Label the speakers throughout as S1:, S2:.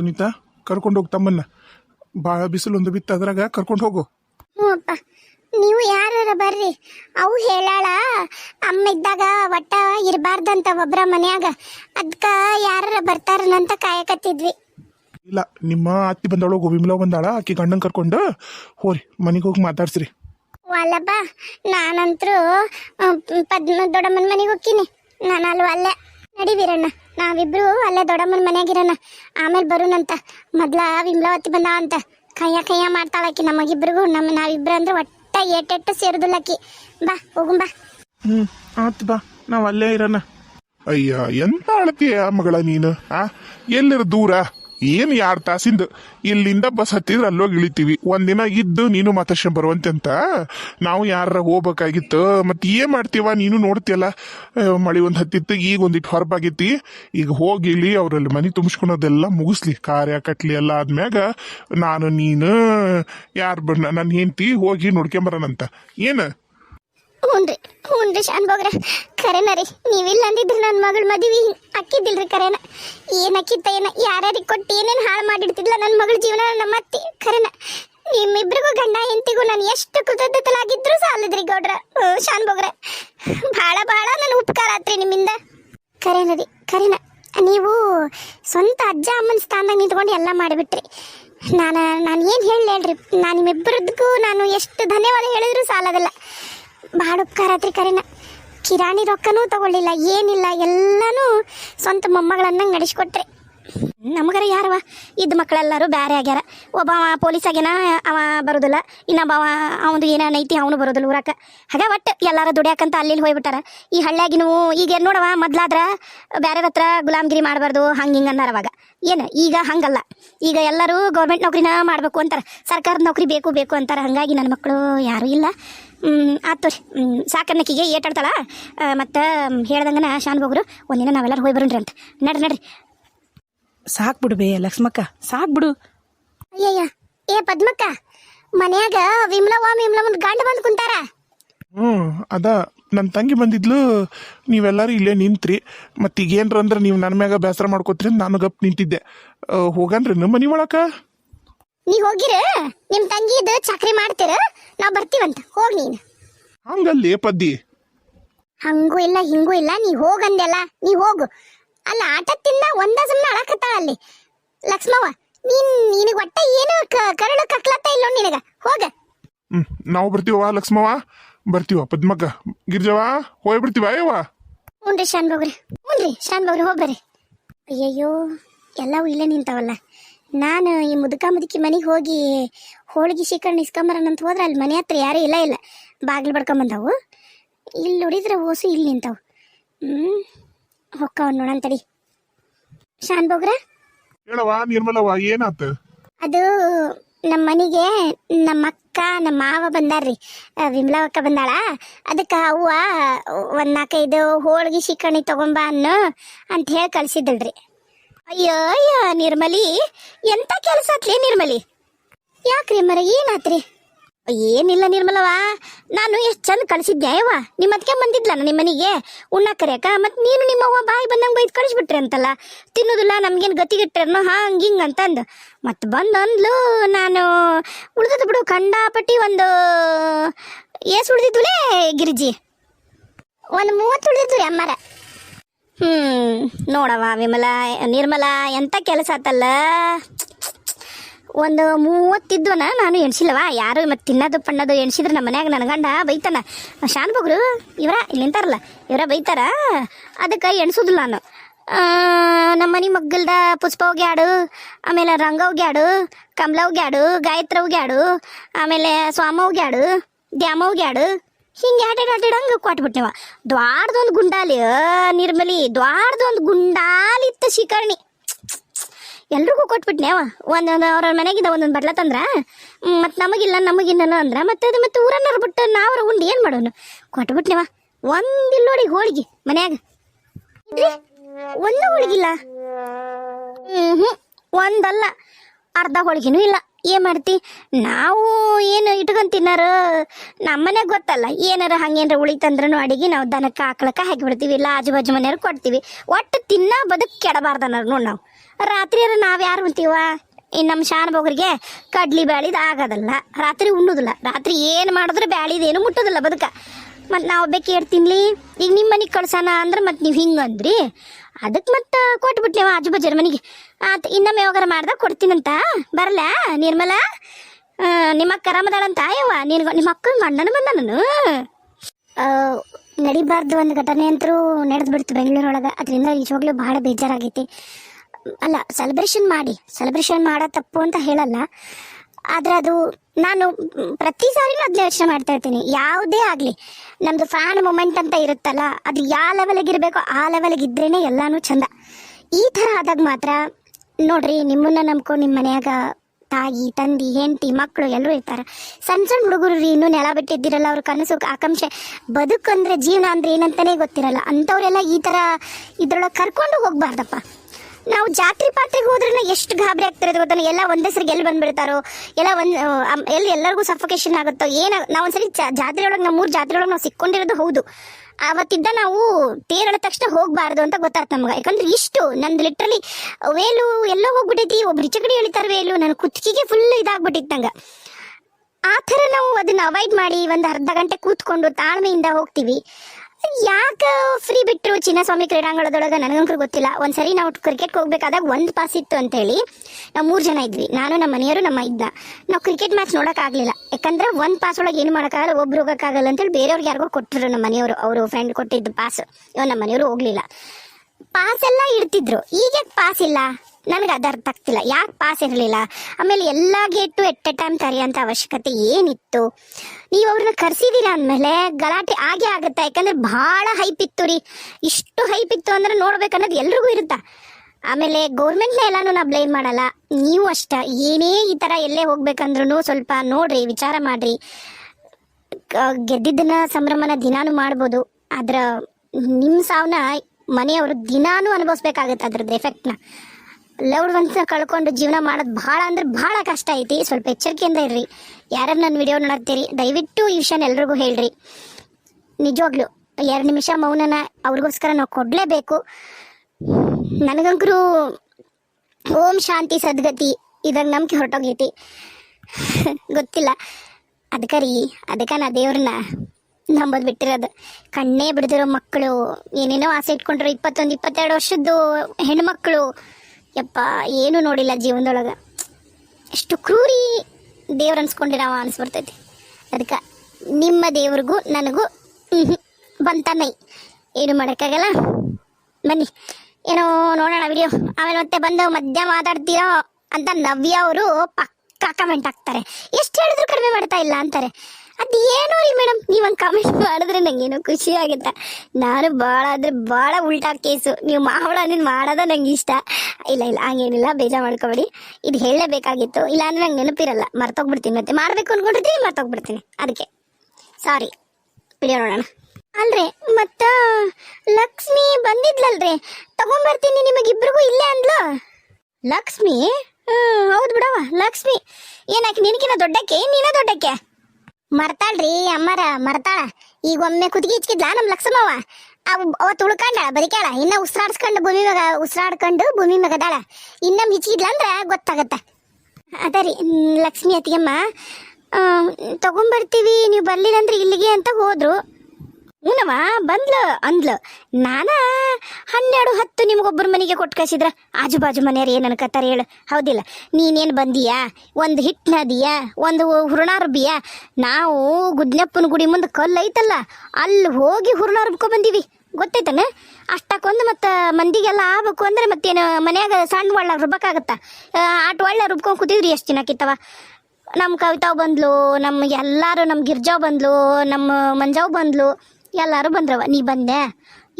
S1: ಸುನೀತಾ ಕರ್ಕೊಂಡು ಹೋಗಿ ತಮ್ಮನ್ನ. ಭಾಳ ಬಿಸಿಲು ಒಂದು ಬಿತ್ತ ಅದ್ರಾಗ ಕರ್ಕೊಂಡು ಹೋಗು.
S2: ಹ್ಞೂ ಅಪ್ಪ. ನೀವು ಯಾರ ಬರ್ರಿ. ಅವು ಹೇಳಾಳ ಅಮ್ಮ ಇದ್ದಾಗ ಒಟ್ಟ ಇರಬಾರ್ದಂತ ಒಬ್ರ ಮನ್ಯಾಗ. ಅದ್ಕ ಯಾರ ಬರ್ತಾರನಂತ ಕಾಯಕತ್ತಿದ್ವಿ.
S1: ಇಲ್ಲ ನಿಮ್ಮ ಅತ್ತಿ ಬಂದಾಳು ಗೋವಿಮಲ ಬಂದಾಳ ಆಕಿ ಗಂಡನ್ ಕರ್ಕೊಂಡು ಹೋರಿ ಮನೆಗೆ ಹೋಗಿ ಮಾತಾಡ್ಸ್ರಿ.
S2: ಅಲ್ಲಪ್ಪ ನಾನಂತರೂ ಪದ್ಮ ದೊಡ್ಡಮ್ಮನ ಮನೆಗೆ ಹೋಗ್ತೀನಿ. ನಾನು ಅಲ್ವ ಅಲ್ಲೇ. ನಡಿ ವೀರಣ್ಣ ನಾವಿಬ್ರು ಅಲ್ಲೇ ದೊಡ್ಡಮ್ಮನ ಮನೆಯಾಗಿರೋಣ. ಆಮೇಲೆ ಬರೋಣಂತ ಮೊದ್ಲ ವಿಮ್ಲಾವತಿ ಬಂದ ಅಂತ. ಕೈಯ ಕೈಯ ಮಾಡ್ತಾಳಕಿ ನಮಗಿಬ್ರಿಗೂ ನಮ್ಮ ನಾವಿಬ್ರು ಅಂದ್ರೆ ಒಟ್ಟ ಏಟೆಟ್ಟು ಸೇರುದಿಲ್ಲಕಿ. ಬಾ ಹೋಗು ಬಾ.
S1: ಹ್ಞೂ ಆತ್ ಬಾ. ನಾವು ಅಲ್ಲೇ ಇರೋಣ. ಅಯ್ಯ ಎಂತ ಅಳತಿಯ ಮಗಳ ನೀನು ಆ? ಎಲ್ಲಿರ ದೂರ? ಏನು ಎರಡು ತಾಸಿಂದು? ಇಲ್ಲಿಂದ ಬಸ್ ಹತ್ತಿದ್ರೆ ಅಲ್ಲೋಗಿ ಇಳಿತೀವಿ. ಒಂದಿನ ಇದ್ದು ನೀನು ಮಾತಾಡ್ಸ್ಕೊಂಡ್ ಬರುವಂತೆ ಅಂತ ನಾವು ಯಾರ ಹೋಗ್ಬೇಕಾಗಿತ್ತು? ಮತ್ತೆ ಏನು ಮಾಡ್ತೀವ? ನೀನು ನೋಡ್ತಿಯಲ್ಲ. ಮಳೆ ಒಂದು ಹತ್ತಿತ್ತು, ಈಗ ಒಂದಿಟ್ಟು ಹೊರಬಾಗೈತಿ ಈಗ ಹೋಗಿಲಿ ಅವರಲ್ಲಿ ಮನೆ ತುಂಬಿಸ್ಕೊಳೋದೆಲ್ಲ ಮುಗಿಸ್ಲಿ. ಕಾರ್ಯ ಕಟ್ಲಿ ಎಲ್ಲ ಆದ್ಮ್ಯಾಗ ನಾನು, ನೀನು, ಯಾರು ಬಣ್ಣ ನನ್ನ ಹೆಂಡತಿ ಹೋಗಿ ನೋಡ್ಕೊಂಬರೋಣಂತ ಏನು?
S2: ಹ್ಞೂನ್ರಿ ಹ್ಞೂನ್ರಿ ಶಾನ್ಭೋಗ್ರ ಖರೇನ ರೀ ನೀವಿಲ್ಲ ಅಂದಿದ್ರೆ ನನ್ನ ಮಗಳ ಮದುವೆ. ಅಕ್ಕಿದ್ದಿಲ್ರಿ ಕರೆನ? ಏನ್ ಅಕ್ಕಿತ್ತ ಏನ? ಯಾರ್ಯಾರಿಗೆ ಕೊಟ್ಟು ಏನೇನು ಹಾಳು ಮಾಡಿಡ್ತಿದ್ಲ ನನ್ನ ಮಗಳ ಜೀವನ ನಮ್ಮ ಅತ್ತಿ ಕರೆನ? ನಿಮ್ಮಿಬ್ರಿಗೂ ಗಂಡ ಹೆಂಡತಿಗೂ ನಾನು ಎಷ್ಟು ಕೃತಜ್ಞತಲಾಗಿದ್ರು ಸಾಲದ್ರಿ ಗೌಡ್ರ ಶಾನ್ ಬೋಗ್ರ. ಭಾಳ ಭಾಳ ನನ್ನ ಉಪಕಾರ ಆತ್ರಿ ನಿಮ್ಮಿಂದ. ಕರೆನರಿ ಕರೆನ, ನೀವು ಸ್ವಂತ ಅಜ್ಜ ಅಮ್ಮನ ಸ್ಥಾನದಾಗ ನಿಂತ್ಕೊಂಡು ಎಲ್ಲ ಮಾಡಿಬಿಟ್ರಿ. ನಾನು ನಾನು ಏನು ಹೇಳಿ ಹೇಳ್ರಿ, ನಾನು ನಿಮ್ಮಿಬ್ಬರದಕ್ಕೂ ನಾನು ಎಷ್ಟು ಧನ್ಯವಾದ ಹೇಳಿದ್ರು ಸಾಲದಲ್ಲ. ಭಾಳ ಉಪಕಾರ ಆತ್ರಿ ಕರೆನ. ಕಿರಾಣಿ ರೊಕ್ಕನೂ ತಗೊಳ್ಳಿಲ್ಲ, ಏನಿಲ್ಲ, ಎಲ್ಲನೂ ಸ್ವಂತ ಮೊಮ್ಮಗಳನ್ನ ನಡೆಸ್ಕೊಟ್ರಿ. ನಮಗರ ಯಾರವ ಇದ್ದ ಮಕ್ಕಳೆಲ್ಲರೂ ಬೇರೆ ಆಗ್ಯಾರ. ಒಬ್ಬ ಪೊಲೀಸ್ ಆಗ್ಯಾನ ಅವ ಬರೋದಿಲ್ಲ, ಇನ್ನೊಬ್ಬ ಅವನು ಏನೇನು ಐತಿ ಅವನು ಬರೋದಿಲ್ಲ ಊರಕ್ಕೆ ಹಾಗೆ ಒಟ್ಟು ಎಲ್ಲರೂ ದುಡಿಯಾಕಂತ ಅಲ್ಲಿ ಹೋಗ್ಬಿಟ್ಟಾರ. ಈ ಹಳ್ಳಿಯಾಗಿನೂ ಈಗ ಏನು ನೋಡವ ಮೊದ್ಲಾದ್ರ ಬೇರೆ ಹತ್ರ ಗುಲಾಮ್ಗಿರಿ ಮಾಡಬಾರ್ದು, ಹಂಗೆ ಹಿಂಗೆ ಅನ್ನಾರ ಅವಾಗ. ಏನು, ಈಗ ಹಂಗಲ್ಲ. ಈಗ ಎಲ್ಲರೂ ಗೌರ್ಮೆಂಟ್ ನೌಕರಿನ ಮಾಡಬೇಕು ಅಂತಾರೆ. ಸರ್ಕಾರದ ನೌಕರಿ ಬೇಕು ಬೇಕು ಅಂತಾರೆ. ಹಾಗಾಗಿ ನನ್ನ ಮಕ್ಕಳು ಯಾರೂ ಇಲ್ಲ. ಆತು ಹ್ಞೂ ಸಾಕನ್ನಕ್ಕಿಗೆ ಏಟಾಡ್ತಾಳ ಮತ್ತು ಹೇಳ್ದಂಗನ ಶಾನ್ ಹೋಗ್ರು ಒಂದಿನ ನಾವೆಲ್ಲರೂ ಹೋಗಿ ಬರೋಣ್ರಿ ಅಂತ. ನಡ್ರಿ ನಡ್ರಿ.
S3: ಸಾಕ್ ಬಿಡ್ಬೇ ಲಕ್ಷ್ಮಕ್ಕ ಸಾಕ್ ಬಿಡು
S2: ಅಯ್ಯಯ್ಯ ಏ ಪದ್ಮಕ್ಕ ಮನ್ಯಾಗ ವಿಮ್ಲವ್ವ ವಿಮ್ಲಮ್ಮನ ಗಂಡ ಬಂದು ಕುಂತಾರ.
S1: ಹ್ಞೂ ಅದ ನನ್ನ ತಂಗಿ ಬಂದಿದ್ಲು ನೀವೆಲ್ಲರೂ ಇಲ್ಲೇ ನಿಂತ್ರಿ. ಮತ್ತು ಈಗ ಏನ್ರ ಅಂದ್ರೆ ನೀವು ನನ್ನ ಮ್ಯಾಗ ಬೇಸರ ಮಾಡ್ಕೋತ್ರಿ ನಾನು ಗಪ್ ನಿಂತಿದ್ದೆ. ಹೋಗನ್ರಿ ನಮ್ಮ ಮನೆ ಒಳಕ?
S2: ನೀ ಹೋಗಿರ ನಿಮ್ ತಂಗಿದ ಚಾಕ್ರಿ ಮಾಡ್ತೀರ ನಾವ್ ಬರ್ತೀವಂತ ಹೋಗ್ ನೀನ್.
S1: ಹಂಗಲ್ಲಿ ಪದ್ದಿ?
S2: ಹಂಗೂ ಇಲ್ಲ ಹಿಂಗೂ ಇಲ್ಲ ನೀ ಹೋಗಂದೆಲ್ಲ ನೀ ಹೋಗು. ಅಲ್ಲ ಆಟದಿಂದ ಒಂದ ಸುಮ್ಮನೆ ಅಳಕತ್ತಾಳ ಅಲ್ಲಿ. ಲಕ್ಷ್ಮವ್ವ ನೀನ್ ನಿನಗ ಒಟ್ಟ ಏನು ಕರಳು ಕಕ್ಲತ್ತ ಇಲ್ಲೋ ನಿನಗ? ಹೋಗ.
S1: ನಾವು ಬರ್ತೀವ ಲಕ್ಷ್ಮವ್ವ? ಬರ್ತೀವ ಪದ್ಮಕ್ಕ ಗಿರ್ಜವ್ವ ಹೋಗ್ಬಿಡ್ತೀವ ಹ್ಞೂ
S2: ರೀ ಶಾನ್ ಬಾಗ್ರಿ ಹ್ಞೂ ರೀ ಶಾನ್ ಬಗ್ರಿ ಹೋಗ್ಬರ್ರಿ ಅಯ್ಯಯ್ಯೋ ಎಲ್ಲವೂ ಇಲ್ಲೇ ನಿಂತಾವಲ್ಲ. ನಾನು ಈ ಮುದುಕ ಮುದುಕಿ ಮನೆಗೆ ಹೋಗಿ ಹೋಳಿಗೆ ಶೀಕರಣೆ ಇಸ್ಕೊಂಬರನಂತ ಹೋದ್ರೆ ಅಲ್ಲಿ ಮನೆ ಹತ್ರ ಯಾರೂ ಇಲ್ಲ ಇಲ್ಲ. ಬಾಗಿಲು ಬಡ್ಕೊಂಬಂದವು. ಇಲ್ಲಿ ನೋಡಿದ್ರೆ ಓಸು ಇಲ್ಲಿ ನಿಂತವು. ಹ್ಞೂ ಹೊಕ್ಕವ್ ನೋಡಂತಡಿ ತಡಿ. ಶಾನ್ ಬೋಗ್ರ?
S1: ಹೇಳವ್ವ ನಿರ್ಮಲವ್ವ ಏನಾತ?
S2: ಅದು ನಮ್ಮ ಮನೆಗೆ ನಮ್ಮ ಅಕ್ಕ ನಮ್ಮ ಮಾವ ಬಂದಾರ್ರಿ. ಆ, ವಿಮಲಾ ಅಕ್ಕ ಬಂದಾಳ. ಅದಕ್ಕೆ ಅವ್ವ ಒಂದು ನಾಲ್ಕೈದು ಹೋಳಿಗೆ ಶಿಕಣಿ ತಗೊಂಬ ಅನ್ನು ಅಂತ ಹೇಳಿ ಕಳ್ಸಿದ್ದಳ್ರಿ. ಅಯ್ಯೋ ಅಯ್ಯೋ, ನಿರ್ಮಲಿ. ಎಂತ ಕೆಲಸ ಆತ್ಲಿ ನಿರ್ಮಲಿ? ಯಾಕ್ರಿ ಮರ, ಏನಾತ್ರಿ? ಏನಿಲ್ಲ ನಿರ್ಮಲವ ನಾನು ಎಷ್ಟು ಚಂದ ಕಳ್ಸಿದ್ದೆ ನಿಮ್ಮ ಅದಕ್ಕೆ ಬಂದಿದ್ಲ ನಿಮ್ಮ ಉಣ್ಣ ಕರೆಯಕ? ಮತ್ತು ನೀನು ನಿಮ್ಮವ್ವ ಬಾಯಿ ಬಂದಂಗೆ ಬೈದು ಕಳಿಸ್ಬಿಟ್ರಿ ಅಂತಲ್ಲ? ತಿನ್ನೋದಿಲ್ಲ, ನಮ್ಗೇನು ಗತಿಗಿಟ್ಟರ್ನೋ ಹಂಗೆ ಹಿಂಗೆ ಅಂತಂದು. ಮತ್ತು ಬಂದು ಅಂದ್ಲು ನಾನು ಉಳ್ದದ್ ಬಿಡು ಕಂಡಾಪಟ್ಟಿ ಒಂದು ಏಸ್ ಉಳ್ದಿದ್ವಿ ಗಿರಿಜಿ. ಒಂದು ಮೂವತ್ತು ಉಳಿದಿದ್ದು ರೀ ಅಮ್ಮಾರ. ಹ್ಞೂ ನೋಡವ ವಿಮಲ, ನಿರ್ಮಲ, ಎಂತ ಕೆಲಸ ಆತಲ್ಲ? ಒಂದು ಮೂವತ್ತಿದ್ವನ ನಾನು ಎಣ್ಸಿಲ್ಲವ ಯಾರು ಮತ್ತೆ ತಿನ್ನೋದು ಪಣ್ಣದು ಎಣ್ಸಿದ್ರೆ ನಮ್ಮ ಮನ್ಯಾಗ ನನ್ನ ಗಂಡ ಬೈತಾನ. ಶಾನ್ ಬಗ್ರು, ಇವರ ಇಲ್ಲಿ ನಿಂತಾರಲ್ಲ, ಇವರ ಬೈತಾರ, ಅದಕ್ಕೆ ಎಣ್ಸುದಿಲ್ಲ ನಾನು. ನಮ್ಮ ಮನೆ ಮಗ್ಗಲ್ದ ಪುಷ್ಪ ಹೋಗ್ಯಾಡು, ಆಮೇಲೆ ರಂಗ ಹೋಗ್ಯಾಡು, ಕಮಲ ಹೋಗ್ಯಾಡು, ಗಾಯತ್ರ ಹೋಗ್ಯಾಡು, ಆಮೇಲೆ ಸ್ವಾಮ ಹೋಗ್ಯಾಡು, ದ್ಯಾಮ ಹೋಗ್ಯಾಡು ಹಿಂಗೆ ಆಟಾಡ ಆಟಾಡಂಗೆ ಕೊಟ್ಬಿಟ್ನಿವ ದ್ವಾಡ್ದೊಂದು ಗುಂಡಾಲಿ ನಿರ್ಮಲಿ ದ್ವಾಡ್ದೊಂದು ಗುಂಡಾಲಿತ್ತು ಶಿಕರ್ಣಿ ಎಲ್ರಿಗೂ ಕೊಟ್ಬಿಟ್ನೇವ. ಒಂದೊಂದು ಅವ್ರ ಮನೆಗಿದ್ದ ಒಂದೊಂದು ಬಟ್ಲ ತಂದ್ರ ಮತ್ತು ನಮಗಿಲ್ಲ ನಮಗಿಲ್ಲ ಅಂದ್ರ, ಮತ್ತೆ ಅದು ಮತ್ತೆ ಊರನ್ನರ್ ಬಿಟ್ಟು ನಾವ್ರ ಉಂಡು ಏನು ಮಾಡೋನು? ಕೊಟ್ಬಿಟ್ನೇವ. ಒಂದಿಲ್ಲ ನೋಡಿ ಹೋಳಿಗೆ ಮನ್ಯಾಗ. ಒಂದು ಹೋಳಿಗಿಲ್ಲ? ಹ್ಞೂ ಹ್ಞೂ ಒಂದಲ್ಲ. ಅರ್ಧ ಹೋಳಿಗೆನೂ ಇಲ್ಲ. ಏನ್ ಮಾಡ್ತಿ? ನಾವು ಏನು ಇಟ್ಕೊಂಡ್ ತಿನ್ನಾರ ನಮ್ಮನೆ ಗೊತ್ತಲ್ಲ. ಏನಾರ ಹಂಗೇನ್ರ ಉಳಿತಂದ್ರೂ ಅಡಿಗೆ ನಾವು ದನಕ್ಕೆ ಹಾಕಿ ಬಿಡ್ತೀವಿ ಇಲ್ಲ ಆಜು ಬಾಜು ಮನೆಯವ್ರು ಕೊಡ್ತೀವಿ. ಒಟ್ಟು ತಿನ್ನ ಬದುಕು ಕೆಡಬಾರ್ದು ನೋಡಿ ನಾವು. ರಾತ್ರಿ ನಾವು ಯಾರು ಉಣ್ತೀವ? ಇನ್ನು ನಮ್ಮ ಶಾನ್ಬೋಗ್ರಿಗೆ ಕಡ್ಲಿ ಬ್ಯಾಳಿದ್ ಆಗೋದಲ್ಲ. ರಾತ್ರಿ ಉಣ್ಣುದಿಲ್ಲ. ರಾತ್ರಿ ಏನು ಮಾಡಿದ್ರೆ ಬ್ಯಾಳಿದೇನು ಮುಟ್ಟೋದಿಲ್ಲ ಬದುಕ. ಮತ್ತು ನಾವು ಬೇಕು ಏಟ್ ತಿನ್ಲಿ. ಈಗ ನಿಮ್ಮ ಮನೆಗೆ ಕಳ್ಸೋಣ ಅಂದ್ರೆ ಮತ್ತೆ ನೀವು ಹಿಂಗೆ ಅಂದ್ರಿ. ಅದಕ್ಕೆ ಮತ್ತೆ ಕೊಟ್ಬಿಟ್ಲೇವ ಆಜು ಬಾಜರ್ ಮನೆಗೆ. ಆತ ಇನ್ನೊಮ್ಮೆ ಯಾವಾಗಾರ ಮಾಡ್ದಾಗ ಕೊಡ್ತೀನಂತ. ಬರಲ್ಲ ನಿರ್ಮಲ? ನಿಮ್ಮ ಅಕ್ಕ ಆರಾಮದಾಳಂತ? ಯವ್ವ ನಿಮ್ಮ ಅಕ್ಕ ಮಂಡನ ಬಂದ ನಾನು ನಡಿಬಾರ್ದು ಒಂದು ಘಟನೆ ಅಂತರೂ ನಡೆದು ಬಿಡ್ತು ಬೆಂಗಳೂರೊಳಗೆ. ಅದರಿಂದ ನಿಜವಾಗ್ಲೂ ಬಹಳ ಬೇಜಾರಾಗೈತಿ. ಅಲ್ಲ ಸೆಲೆಬ್ರೇಷನ್ ಮಾಡಿ. ಸೆಲೆಬ್ರೇಷನ್ ಮಾಡೋ ತಪ್ಪು ಅಂತ ಹೇಳಲ್ಲ. ಆದ್ರೆ ಅದು ನಾನು ಪ್ರತಿ ಸಾರಿನೂ ಅದನ್ನ ಯೋಚನೆ ಮಾಡ್ತಾ ಇರ್ತೀನಿ. ಯಾವುದೇ ಆಗಲಿ, ನಮ್ದು ಫ್ಯಾನ್ ಮೂಮೆಂಟ್ ಅಂತ ಇರುತ್ತಲ್ಲ, ಅದು ಯಾವ ಲೆವೆಲ್ಗೆ ಇರಬೇಕೋ ಆ ಲೆವೆಲ್ಗೆ ಇದ್ರೇನೆ ಎಲ್ಲಾನು ಚಂದ. ಈ ಥರ ಆದಾಗ ಮಾತ್ರ ನೋಡ್ರಿ, ನಿಮ್ಮನ್ನ ನಂಬ್ಕೊ ನಿಮ್ಮ ಮನ್ಯಾಗ ತಾಯಿ, ತಂದಿ, ಹೆಂಡತಿ ಮಕ್ಕಳು ಎಲ್ಲರೂ ಇರ್ತಾರೆ. ಸಣ್ಣ ಸಣ್ಣ ಹುಡುಗರು ರೀ, ಇನ್ನೂ ನೆಲ ಬಿಟ್ಟಿದ್ದಿರಲ್ಲ ಅವ್ರ ಕನಸು, ಆಕಾಂಕ್ಷೆ. ಬದುಕಂದ್ರೆ ಜೀವನ ಅಂದ್ರೆ ಏನಂತಾನೆ ಗೊತ್ತಿರಲ್ಲ. ಅಂಥವ್ರೆಲ್ಲ ಈ ಥರ ಇದ್ರೊಳಗೆ ಕರ್ಕೊಂಡು ಹೋಗ್ಬಾರ್ದಪ್ಪ. ನಾವು ಜಾತ್ರೆ ಪಾತ್ರೆಗೆ ಹೋದ್ರೆ ಎಷ್ಟು ಗಾಬರಿ ಆಗ್ತಿರೋದು ಗೊತ್ತಲ್ಲ ಎಲ್ಲ ಒಂದೇ ಸರಿಗೆ ಎಲ್ಲಿ ಬಂದ್ಬಿಡ್ತಾರೋ? ಎಲ್ಲ ಒಂದ್ ಎಲ್ಲಿ ಎಲ್ಲರಿಗೂ ಸಫೋಕೇಶನ್ ಆಗುತ್ತೋ? ಏನ ನಾವು ಒಂದ್ಸರಿ ಜಾತ್ರೆ ಒಳಗೆ ನಮ್ಮ ಮೂರು ಜಾತ್ರೆ ಒಳಗೆ ನಾವು ಸಿಕ್ಕೊಂಡಿರೋದು ಹೌದು. ಅವತ್ತಿದ್ದ ನಾವು ತೇರಳ ತಕ್ಷಣ ಹೋಗ್ಬಾರ್ದು ಅಂತ ಗೊತ್ತಾಯ್ತು ನಮ್ಗೆ. ಯಾಕಂದ್ರೆ ಇಷ್ಟು, ನಂದು ಲಿಟ್ರಲಿ ವೇಲು ಎಲ್ಲೋ ಹೋಗ್ಬಿಟ್ಟೈತಿ, ಒಬ್ರು ರಿಚಕಡಿ ಎಳಿತಾರೆ ವೇಲು ನನ್ನ ಕುತ್ತಿಗೆಗೆ ಫುಲ್ ಇದಾಗ್ಬಿಟ್ಟಿತ್ತು ನಂಗೆ. ಆ ಥರ ನಾವು ಅದನ್ನ ಅವಾಯ್ಡ್ ಮಾಡಿ ಒಂದು ಅರ್ಧ ಗಂಟೆ ಕೂತ್ಕೊಂಡು ತಾಳ್ಮೆಯಿಂದ ಹೋಗ್ತೀವಿ. ಯಾಕೆ ಫ್ರೀ ಬಿಟ್ರು? ಚಿನ್ನಸ್ವಾಮಿ ಕ್ರೀಡಾಂಗಣದೊಳಗೆ ನನಗಂಕರು ಗೊತ್ತಿಲ್ಲ. ಒಂದ್ಸರಿ ನಾವು ಕ್ರಿಕೆಟ್ ಹೋಗ್ಬೇಕಾದಾಗ ಒಂದು ಪಾಸ್ ಇತ್ತು ಅಂತ ಹೇಳಿ ನಾವು ಮೂರು ಜನ ಇದ್ವಿ. ನಾನು, ನಮ್ಮ ಮನೆಯವರು, ನಮ್ಮ ಇದ್ದ ನಾವು ಕ್ರಿಕೆಟ್ ಮ್ಯಾಚ್ ನೋಡೋಕ್ಕಾಗಲಿಲ್ಲ. ಯಾಕಂದ್ರೆ ಒಂದು ಪಾಸ್ ಒಳಗೆ ಏನು ಮಾಡೋಕ್ಕಾಗಲ್ಲ? ಒಬ್ರು ಹೋಗೋಕ್ಕಾಗಲ್ಲ ಅಂತೇಳಿ ಬೇರೆಯವ್ರಿಗೆ ಯಾರಿಗೋ ಕೊಟ್ಟರು ನಮ್ಮ ಮನೆಯವರು. ಅವರು ಫ್ರೆಂಡ್ ಕೊಟ್ಟಿದ್ದು ಪಾಸ್ ಇವ ನಮ್ಮ ಮನೆಯವರು ಹೋಗ್ಲಿಲ್ಲ. ಪಾಸ್ ಎಲ್ಲ ಇಡ್ತಿದ್ರು. ಈಗ ಪಾಸ್ ಇಲ್ಲ? ನನಗೆ ಅದು ಅರ್ಥ ಆಗ್ತಿಲ್ಲ. ಯಾಕೆ ಪಾಸ್ ಇರಲಿಲ್ಲ? ಆಮೇಲೆ ಎಲ್ಲ ಗೇಟು ಎಟ್ ಎ ಟೈಮ್ ಕರೆಯೋಂಥ ಅವಶ್ಯಕತೆ ಏನಿತ್ತು? ನೀವು ಅವ್ರನ್ನ ಕರ್ಸಿದೀರ ಅಂದಮೇಲೆ ಗಲಾಟೆ ಆಗೇ ಆಗುತ್ತೆ. ಯಾಕಂದ್ರೆ ಭಾಳ ಹೈಪ್ ಇತ್ತು ರೀ. ಇಷ್ಟು ಹೈಪ್ ಇತ್ತು ಅಂದ್ರೆ ನೋಡ್ಬೇಕನ್ನೋದು ಎಲ್ರಿಗೂ ಇರುತ್ತಾ? ಆಮೇಲೆ ಗೌರ್ಮೆಂಟ್ನ ಎಲ್ಲಾನು ನಾ ಬ್ಲೇಮ್ ಮಾಡಲ್ಲ. ನೀವು ಅಷ್ಟ. ಏನೇ ಈ ಥರ ಎಲ್ಲೇ ಹೋಗ್ಬೇಕಂದ್ರೂ ಸ್ವಲ್ಪ ನೋಡ್ರಿ, ವಿಚಾರ ಮಾಡ್ರಿ. ಗೆದ್ದಿದ್ದನ್ನ ಸಂಭ್ರಮನ ದಿನಾನು ಮಾಡ್ಬೋದು. ಆದ್ರ ನಿಮ್ಮ ಸಾವನ್ನ ಮನೆಯವರು ದಿನಾನು ಅನುಭವಿಸ್ಬೇಕಾಗತ್ತೆ ಅದ್ರದ್ದು ಎಫೆಕ್ಟ್ನ ಲವ್ಡ್ ಒನ್ಸ್ನ ಕಳ್ಕೊಂಡು ಜೀವನ ಮಾಡೋದು ಭಾಳ ಅಂದ್ರೆ ಭಾಳ ಕಷ್ಟ ಐತಿ. ಸ್ವಲ್ಪ ಎಚ್ಚರಿಕೆಯಿಂದ ಇರ್ರಿ. ಯಾರು ನನ್ನ ವಿಡಿಯೋ ನೋಡತ್ತೀರಿ ದಯವಿಟ್ಟು ಈ ವಿಷಯನ ಎಲ್ರಿಗೂ ಹೇಳ್ರಿ. ನಿಜವಾಗ್ಲು, ಎರಡು ನಿಮಿಷ ಮೌನನ ಅವ್ರಿಗೋಸ್ಕರ ನಾವು ಕೊಡಲೇಬೇಕು. ನನಗಂಕರು ಓಂ ಶಾಂತಿ ಸದ್ಗತಿ ಇದಾಗ ನಂಬಿಕೆ ಹೊರಟೋಗೈತಿ. ಗೊತ್ತಿಲ್ಲ. ಅದಕ್ಕೆ ರೀ ಅದಕ್ಕೆ ನಾ ದೇವ್ರನ್ನ ನಂಬೋದು ಬಿಟ್ಟಿರೋದು. ಕಣ್ಣೇ ಬಿಡ್ದಿರೋ ಮಕ್ಕಳು. ಏನೇನೋ ಆಸೆ ಇಟ್ಕೊಂಡ್ರು ಇಪ್ಪತ್ತೊಂದು, ಇಪ್ಪತ್ತೆರಡು ವರ್ಷದ್ದು ಹೆಣ್ಮಕ್ಳು. ಯಪ್ಪ, ಏನು ನೋಡಿಲ್ಲ ಜೀವನದೊಳಗೆ. ಎಷ್ಟು ಕ್ರೂರಿ ದೇವ್ರ ಅನ್ಸ್ಕೊಂಡಿರಾವ ಅನ್ಸ್ಬಿಡ್ತೈತಿ ಅದಕ್ಕೆ ನಿಮ್ಮ ದೇವ್ರಿಗೂ ನನಗೂ ಬಂತ ನೈ. ಏನು ಮಾಡೋಕ್ಕಾಗಲ್ಲ? ಬನ್ನಿ. ಏನೋ ನೋಡೋಣ ವಿಡಿಯೋ ಆಮೇಲೆ ಮತ್ತೆ ಬಂದು ಮಧ್ಯ ಮಾತಾಡ್ತೀರೋ ಅಂತ ನವ್ಯ ಅವರು ಪಕ್ಕ ಕಮೆಂಟ್ ಹಾಕ್ತಾರೆ. ಎಷ್ಟು ಹೇಳಿದ್ರು ಕಡಿಮೆ ಮಾಡ್ತಾ ಇಲ್ಲ ಅಂತಾರೆ. ಅದು ಏನೋ ರೀ ಮೇಡಮ್ ನೀವೊಂದು ಕಮೆಂಟ್ ಮಾಡಿದ್ರೆ ನಂಗೇನೋ ಖುಷಿ ಆಗುತ್ತೆ. ನಾನು ಭಾಳ ಅಂದ್ರೆ ಭಾಳ ಉಲ್ಟಾ ಕೇಸು. ನೀವು ಮಾವಳ ನೀನು ಮಾಡೋದ ನಂಗೆ ಇಷ್ಟ. ಇಲ್ಲ ಇಲ್ಲ, ಹಂಗೇನಿಲ್ಲ, ಬೇಜಾರು ಮಾಡ್ಕೊಬೇಡಿ. ಇದು ಹೇಳಲೇಬೇಕಾಗಿತ್ತು. ಇಲ್ಲ ಅಂದ್ರೆ ನಂಗೆ ನೆನಪಿರಲ್ಲ. ಮರ್ತೋಗ್ಬಿಡ್ತೀನಿ ಮತ್ತೆ. ಮಾಡಬೇಕು ಅಂದ್ಕೊಂಡಿರ್ತೀನಿ ಮರ್ತೋಗ್ಬಿಡ್ತೀನಿ. ಅದಕ್ಕೆ. ಸಾರಿ ವಿಡಿಯೋ ನೋಡೋಣ. ಅಲ್ರಿ, ಮತ್ತ ಲಕ್ಷ್ಮಿ ಬಂದಿದ್ಲಲ್ರಿ? ತಗೊಂಬರ್ತೀನಿ ನಿಮಗಿಬ್ರಿಗೂ ಇಲ್ಲೇ ಅಂದ್ಲು? ಲಕ್ಷ್ಮಿ? ಹ್ಮ್, ಹೌದು ಬಿಡವ ಲಕ್ಷ್ಮಿ, ಏನಾಕಿ ನಿನಕಿನ ದೊಡ್ಡಕ್ಕೆ ನೀನ ದೊಡ್ಡಕ್ಕೆ? ಮರ್ತಾಳ್ರಿ ಅಮ್ಮರ ಮರ್ತಾಳ. ಈಗ ಒಮ್ಮೆ ಕುತ್ತಿಗೆ ಇಚ್ಕಿದ್ಲ ನಮ್ ಲಕ್ಷ್ಮವ್ವ? ಅವ್ ಅವತ್ತು ಉಳ್ಕಂಡಾಳ ಬದುಕ್ಯಾಳ. ಇನ್ನ ಉಸಿರಾಡ್ಸ್ಕೊಂಡು ಭೂಮಿ ಮ್ಯಾಗ, ಉಸಿರಾಡ್ಕೊಂಡು ಭೂಮಿ ಮ್ಯಾಗದಾಳ ಇನ್ನ ಹಿಚ್ಕಿದ್ಲ ಅಂದ್ರ ಗೊತ್ತಾಗತ್ತ. ಅದರಿ ಲಕ್ಷ್ಮಿ ಅತ್ತಿಗೆಮ್ಮ. ತಗೊಂಡ್ಬರ್ತೀವಿ ನೀವು ಬರ್ಲಿಲ್ಲ ಅಂದ್ರೆ ಇಲ್ಲಿಗೆ ಅಂತ ಹೋದ್ರು. ಹ್ಞೂನವ ಬಂದ್ಲು, ಅಂದ್ಲು. ನಾನ ಹನ್ನೆರಡು ಹತ್ತು ನಿಮ್ಗೊಬ್ಬರ ಮನೆಗೆ ಕೊಟ್ಟು ಕಳಿಸಿದ್ರ. ಆಜು ಬಾಜು ಮನೆಯವ್ರು ಏನು ಅನ್ಕೋತಾರೆ ಹೇಳು. ಹೌದಿಲ್ಲ. ನೀನೇನು ಬಂದೀಯಾ? ಒಂದು ಹಿಟ್ಟು ನದಿಯಾ? ಒಂದು ಹುರುಣ ರುಬ್ಬಿಯಾ ನಾವು ಗುದ್ನಪ್ಪನ ಗುಡಿ ಮುಂದೆ ಕಲ್ಲು ಐತಲ್ಲ, ಅಲ್ಲಿ ಹೋಗಿ ಹುರುಣ ರುಬ್ಕೊ ಬಂದೀವಿ. ಗೊತ್ತೈತನ ಅಷ್ಟಕ್ಕೊಂದು ಮತ್ತು ಮಂದಿಗೆಲ್ಲ ಆಗ್ಬೇಕು ಅಂದ್ರೆ ಮತ್ತೇನು ಮನ್ಯಾಗ ಸಣ್ಣ ಒಳ್ಳೆ ರುಬ್ಬಕ್ಕಾಗತ್ತ ಆಟ ಒಳ್ಳೆ ರುಬ್ಕೊಂಡು ಕೂತಿದ್ರಿ ಎಷ್ಟು ದಿನ ಕಿತ್ತವ? ನಮ್ಮ ಕವಿತಾವ್ ಬಂದ್ಲು ನಮ್ಮ ಎಲ್ಲರೂ ನಮ್ಮ ಗಿರ್ಜಾವ್ ಬಂದ್ಲು, ನಮ್ಮ ಮಂಜಾವ್ ಬಂದ್ಲು, ಎಲ್ಲರೂ ಬಂದ್ರವ. ನೀ ಬಂದೆ?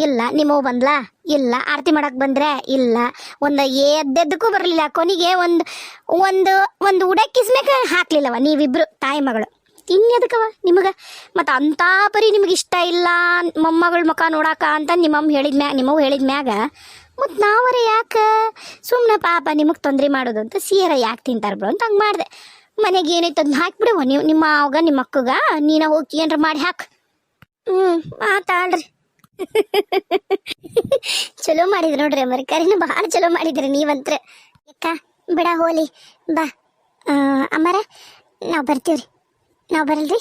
S2: ಇಲ್ಲ ನಿಮ್ಮ ಬಂದ್ಲಾ? ಇಲ್ಲ, ಆರತಿ ಮಾಡಕ್ ಬಂದ್ರೆ ಇಲ್ಲ. ಒಂದು ಎದ್ದೆದ್ದಕ್ಕೂ ಬರಲಿಲ್ಲ, ಕೊನೆಗೆ ಒಂದು ಒಂದು ಒಂದು ಉಡಕ್ಕಿಸ್ಮೇಕ ಹಾಕ್ಲಿಲ್ಲವ, ನೀವಿಬ್ರು ತಾಯಿ ಮಗಳು. ಇನ್ಯದಕ್ಕವ ನಿಮಗ? ಮತ್ತು ಅಂಥ ಪರಿ ನಿಮ್ಗೆ ಇಷ್ಟ ಇಲ್ಲ, ಮೊಮ್ಮಗಳ ಮುಖ ನೋಡಾಕ ಅಂತ ನಿಮ್ಮಮ್ಮ ಹೇಳಿದ ಮ್ಯಾಗ ನಿಮ್ಮವ್ ಹೇಳಿದ ಮ್ಯಾಗ? ಮತ್ತು ನಾವರ ಯಾಕೆ? ಸುಮ್ಮನೆ ಪಾಪ ನಿಮಗೆ ತೊಂದರೆ ಮಾಡೋದು ಅಂತ ಸೀರೆ ಯಾಕೆ ತಿಂತಾರ ಬಿಡು ಅಂತ ಹಂಗೆ ಮಾಡಿದೆ. ಮನೆಗೆ ಏನೈತೆ ಅದನ್ನ ಹಾಕ್ಬಿಡುವ ನೀವು ನಿಮ್ಮ ಅವಾಗ ನಿಮ್ಮ ಅಕ್ಕಗ, ನೀನ ಹೋಗಿ ಏನರ ಮಾಡಿ ಹಾಕ್. ಹ್ಞೂ ಮಾತಾಡ್ರಿ ಚಲೋ ಮಾಡಿದ್ರಿ ನೋಡ್ರಿ ಅಮರ್ ಕರಿನ ಭಾಳ ಚಲೋ ಮಾಡಿದ್ರಿ ನೀವಂತ್ರ. ಅಕ್ಕ ಬಿಡ ಹೋಲಿ ಬಾ. ಆ, ಅಮ್ಮರ ನಾವು ಬರ್ತೀವ್ರಿ. ನಾವು ಬರಲ್ರಿ?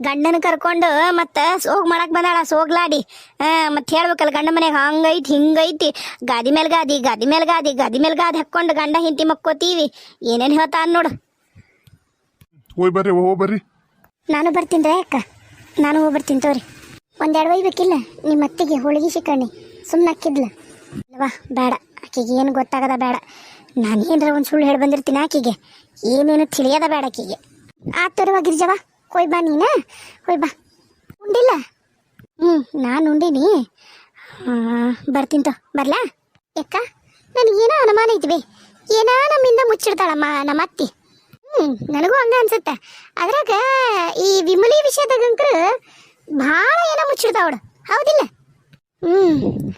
S2: ಗಂಡನ ಕರ್ಕೊಂಡು ಮತ್ತೆ ಸೋಗ್ ಮಾಡಕ್ ಬಂದಾಳ ಸೋಗ್ಲಾಡಿ. ಮತ್ತೆ ಮತ್ ಹೇಳ್ಬೇಕಲ್ಲ ಗಂಡ ಮನೆಗೆ ಹಂಗೈತಿ ಹಿಂಗೈತಿ. ಗಾದಿ ಮೇಲ್ ಗಾದಿ ಗಾದಿ ಮೇಲೆ ಗಾದಿ ಗಾದಿ ಮೇಲೆ ಗಾದಿ ಹಾಕೊಂಡು ಗಂಡ ಹಿಂತಿ ಮಕ್ಕೋತೀವಿ. ಏನೇನ್ ಹೇಳ್ತಾ ನೋಡು.
S1: ಹೋಯ್ ಬರ್ರಿ ಹೋಗ್ ಬರ್ರಿ.
S2: ನಾನು ಬರ್ತೀನಿ ರೀ ಅಕ್ಕ. ನಾನು ಹೋಗಿ ಬರ್ತೀನಿ ತೋರಿ ಒಂದೆರಡು ಒಯ್ಬೇಕಿಲ್ಲ? ನಿಮ್ಮ ಅತ್ತಿಗೆ ಹೋಳಿಗೆ ಶಿಕಣ್ಣಿ ಸುಮ್ಮನೆ ಅಕ್ಕಿದ್ಲ ಅಲ್ವಾ ಬೇಡ. ಆಕೆಗೆ ಏನು ಗೊತ್ತಾಗದ ಬೇಡ. ನಾನು ಏನರ ಒಂದು ಸುಳ್ಳು ಹೇಳಿ ಬಂದಿರ್ತೀನಿ ಆಕೆಗೆ. ಏನೇನು ತಿಳಿಯದ ಬೇಡ ಆಕೆಗೆ. ಆ ತರುವ ಗಿರಿಜವ ಹೋಯ್ ಬಾ ನೀನ. ಹೋಯ್ ಬಾ. ಉಂಡಿಲ್ಲ? ಹ್ಞೂ ನಾನು ಉಂಡೀನಿ. ಬರ್ತೀನಿ ತೋ. ಬರ್ಲಾ? ಯಾಕ? ನನಗೇನೋ ಅನುಮಾನ ಐತಿ ಏನೋ ನಮ್ಮಿಂದ ಮುಚ್ಚಿಡ್ತಾಳಮ್ಮ ನಮ್ಮ ಅತ್ತಿ. ಹ್ಞೂ ನನಗೂ ಹಂಗ ಅನ್ಸುತ್ತೆ. ಅದ್ರಾಗ ಈ ವಿಮಲಿ ವಿಷಯದಾಗಂಕ್ರ ಭಾಳ ಏನೋ ಮುಚ್ಚಿಡ್ತಾವಳು ಹೌದಿಲ್ಲ? ಹ್ಮ್,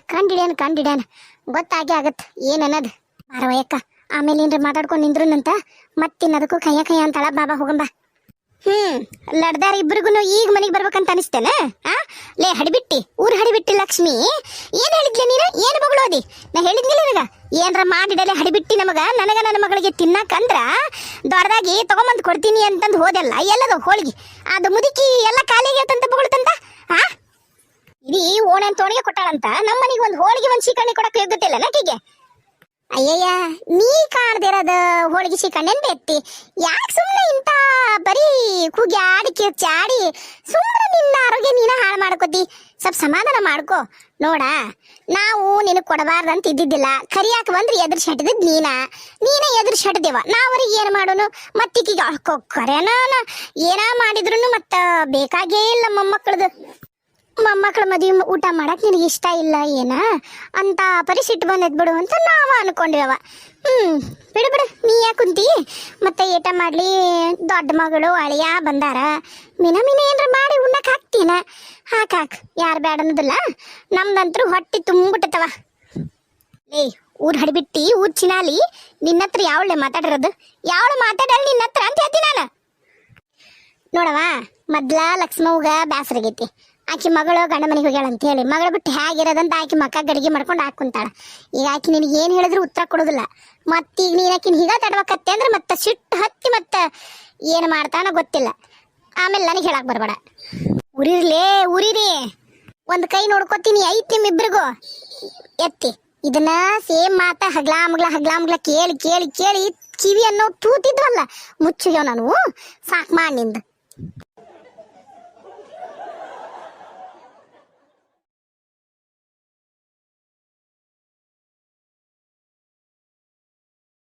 S2: ಕಂಡಿಡ್ಯಾನ ಕಂಡಿಡ್ಯಾನ. ಗೊತ್ತಾಗೆ ಆಗತ್ ಏನನ್ನದು. ಬಾರವಯ್ಯಕ್ಕ ಆಮೇಲೆ ಏನ್ರ ಮಾತಾಡ್ಕೊಂಡು ನಿಂದ್ರುನಂತ ಮತ್ತಿನ್ನದಕ್ಕೂ ಕೈಯ ಕೈಯ ಅಂತಾಳ ಬಾಬಾ ಹೋಗಂಬ ಹ್ಮ್, ಲಡ್ದಾರ ಇಬ್ರಿಗೂ ಈಗ ಮನೆಗೆ ಬರ್ಬೇಕಂತ ಅನಿಸ್ತೇನ? ಆ? ಲೇ, ಹಡಿಬಿಟ್ಟಿ, ಊರ್ ಹಡಿಬಿಟ್ಟಿ ಲಕ್ಷ್ಮಿ, ಏನ್ ಹೇಳಿದ್ಲೆ ನೀನು? ಏನ್ ಬಗಳೋದಿ? ನಾ ಹೇಳಿದ್ನಿಲ್ಲ ನಿನಗ? ಏನ್ರ ಮಾಡಿಡಲೆ ಹಡಿಬಿಟ್ಟಿ ನಮಗ? ನನಗ ನನ್ನ ಮಗಳಿಗೆ ತಿನ್ನಕಂದ್ರ ದೊಡ್ಡದಾಗಿ ತಗೊಂಬಂದ್ ಕೊಡ್ತೀನಿ ಅಂತಂದು ಹೋದೆಲ್ಲ ಎಲ್ಲದ ಹೋಳಿಗೆ. ಅದು ಮುದುಕಿ ಎಲ್ಲ ಖಾಲಿಗೆ ತಂತ ಬಗಳ್ತಂತ ಆ ಇಡೀ ಅಂತ ತೋಣಿಗೆ ಕೊಟ್ಟಾಳಂತ ನಮ್ಮನಿಗೆ ಮನೆಗೆ ಒಂದು ಹೋಳಿಗೆ ಒಂದು ಸೀಕರ್ಣಿ ಕೊಡಕ್ಕೆ ಯೋಗ್ಯತೆ ನಟಿಗೆ? ಅಯ್ಯಯ್ಯ, ನೀ ಕಾಣ್ದಿರೋದ ಹೋಳಿಗೆ ಸಿಕ್ಕಣ್ಣೇನ್ ಬೆತ್ತಿ ಯಾಕೆ ಸುಮ್ಮನೆ ಇಂತ ಬರೀ ಕೂಗ್ಯಾಡಿ ಕಿರ್ಚಾಡಿ ಸುಮ್ಮನೆ ನಿನ್ನ ಆರೋಗ್ಯ ನೀನ ಹಾಳು ಮಾಡ್ಕೋತಿ? ಸ್ವಲ್ಪ ಸಮಾಧಾನ ಮಾಡ್ಕೋ. ನೋಡ, ನಾವು ನಿನಗೆ ಕೊಡಬಾರ್ದಂತ ಇದ್ದಿದ್ದಿಲ್ಲ. ಕರಿಯಾಕ ಬಂದ್ರೆ ಎದುರು ಶೆಟ್ಟದಿದ್ ನೀನ. ನೀನೇ ಎದುರು ಶೆಟ್ಟದೇವ ನಾವರಿಗೆ ಏನು ಮಾಡೋನು? ಮತ್ತಿಕ್ಕೀಗ ಕರೆನ ಏನ ಮಾಡಿದ್ರು ಮತ್ತ ಬೇಕಾಗೇ ಇಲ್ಲ ಮೊಮ್ಮಕ್ಕಳದು. ಮೊಮ್ಮಕ್ಕಳ ಮದುವೆ ಊಟ ಮಾಡಕ್ ನಿನಗೆ ಇಷ್ಟ ಇಲ್ಲ ಏನ? ಅಂತ ಪರಿಸ್ಥಿತಿ ಬಂದದ್ ಬಿಡು ಅಂತ ನಾವ ಅನ್ಕೊಂಡಿವ ಹ್ಮ್, ಬಿಡು ಬಿಡು, ನೀ ಯಾಕೆ ಕುಂತಿ? ಮತ್ತೆ ಏಟ ಮಾಡ್ಲಿ, ದೊಡ್ಡ ಮಗಳು, ಅಳಿಯ ಬಂದಾರ. ಮಿನ ಮಿನ ಏನಾರ ಮಾಡಿ ಉಣ್ಣಕ್ ಹಾಕ್ತೀನ? ಹಾಕ್ ಹಾಕ್, ಯಾರು ಬೇಡ ಅನ್ನೋದಿಲ್ಲ. ನಮ್ದಂತ್ರು ಹೊಟ್ಟಿ ತುಂಬಿಟ್ಟತವ ಏಯ್ ಊರ್ ಹಡಿಬಿಟ್ಟಿ, ಊರ್ ಚಿನಾಲಿ ನಿನ್ನ ಹತ್ರ ಯಾವಳೆ ಮಾತಾಡಿರೋದು? ಯಾವಳು ಮಾತಾಡಲ್ ನಿನ್ನ ಹತ್ರ ಅಂತ ಹೇಳ್ತೀನಿ ನಾನು. ನೋಡವಾ, ಮೊದ್ಲ ಲಕ್ಷ್ಮವ್ಗ ಬ್ಯಾಸರಾಗೈತಿ. ಆಕಿ ಮಗಳು ಗಂಡ ಮನೆಗೆ ಹೋಗ್ಯಾಳ ಅಂತ ಹೇಳಿ ಮಗಳು ಬಿಟ್ಟು ಹೇಗಿರೋದಂತ ಆಕಿ ಮಕ್ಕ ಗಡಿಗೆ ಮಾಡ್ಕೊಂಡು ಹಾಕೊಂತಾಳ ಈಗ ಆಕಿ ನಿನಗೆ ಏನು ಹೇಳಿದ್ರು ಉತ್ತರ ಕೊಡೋದಿಲ್ಲ. ಮತ್ತೀಗ ನೀನು ಆಕಿನ ಹೀಗ ತಡ್ಬೇಕತ್ತೆ ಅಂದ್ರೆ ಮತ್ತೆ ಸಿಟ್ಟು ಹತ್ತಿ ಮತ್ತೆ ಏನು ಮಾಡ್ತಾನ ಗೊತ್ತಿಲ್ಲ. ಆಮೇಲೆ ನನಗೆ ಹೇಳಕ್ ಬರಬೇಡ. ಉರಿರ್ಲೇ, ಉರಿರಿ. ಒಂದು ಕೈ ನೋಡ್ಕೊತೀನಿ ಐತಿ ನಿಮ್ಮಿಬ್ರಿಗೂ ಎತ್ತಿ. ಇದನ್ನ ಸೇಮ್ ಮಾತ ಹಗ್ಲಾ ಮಗ್ಲ, ಹಗ್ಲಾ ಕೇಳಿ ಕೇಳಿ ಕೇಳಿ ಕಿವಿ ಅನ್ನೋ ತೂತಿದ್ವಲ್ಲ. ಮುಚ್ಚಿಗ್ಯಾವ ನಾನು. ಸಾಕ್ ನಿಂದು.